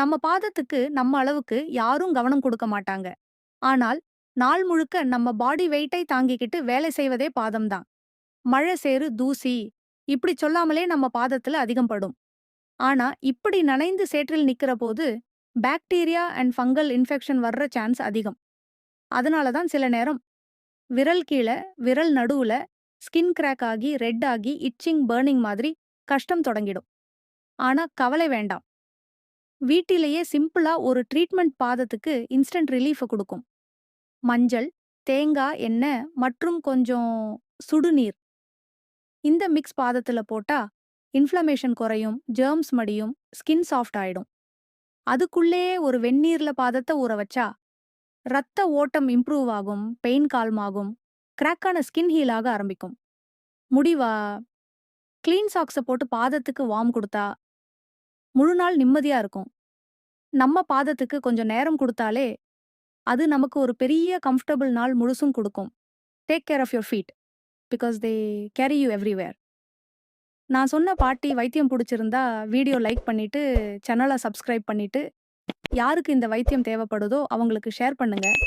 நம்ம பாதத்துக்கு நம்ம அளவுக்கு யாரும் கவனம் கொடுக்க மாட்டாங்க. ஆனால், நாள் முழுக்க நம்ம பாடி வெயிட்டை தாங்கிக்கிட்டு வேலை செய்வதே பாதம் தான். மழை, சேறு, தூசி இப்படி சொல்லாமலே நம்ம பாதத்துல அதிகம் படும். ஆனா, இப்படி நனைந்து சேற்றில் நிக்கிற போது, பாக்டீரியா அண்ட் ஃபங்கல் இன்ஃபெக்ஷன் வர்ற சான்ஸ் அதிகம். அதனால தான் சில நேரம் விரல் கீழ, விரல் நடுவுல ஸ்கின் கிராக் ஆகி, ரெட் ஆகி, இட்சிங், பேர்னிங் மாதிரி கஷ்டம் தொடங்கிடும். ஆனா கவலை வேண்டாம். வீட்டிலேயே சிம்பிளா ஒரு ட்ரீட்மெண்ட் பாதத்துக்கு இன்ஸ்டன்ட் ரிலீஃபை கொடுக்கும் மஞ்சள், தேங்காய் எண்ணெய் மற்றும் கொஞ்சம் சுடுநீர். இந்த மிக்ஸ் பாதத்துல போட்டா இன்ஃப்ளமேஷன் குறையும், ஜெர்ம்ஸ் மடியும், ஸ்கின் சாஃப்ட் ஆயிடும். அதுக்குள்ளேயே ஒரு வெந்நீர்ல பாதத்த ஊற வச்சா, ரத்த ஓட்டம் இம்ப்ரூவ் ஆகும், பெயின் கால்மாகும் கிராக்கான ஸ்கின் ஹீல் ஆக ஆரம்பிக்கும். முடிவா கிளீன் சாக்ஸ போட்டு பாதத்துக்கு வார்ம் குடுத்தா, முழு நாள் நிம்மதியா இருக்கும். நம்ம பாதத்துக்கு கொஞ்சம் நேரம் கொடுத்தாலே அது நமக்கு ஒரு பெரிய கம்ஃபர்டபுள் நாள் முழுசும் கொடுக்கும் take care of your feet. Because they carry you everywhere. நான் சொன்ன பாட்டி வைத்தியம் பிடிச்சிருந்தா வீடியோ லைக் பண்ணிவிட்டு சேனலை சப்ஸ்கிரைப் பண்ணிவிட்டு யாருக்கு இந்த வைத்தியம் தேவைப்படுதோ அவங்களுக்கு ஷேர் பண்ணுங்கள்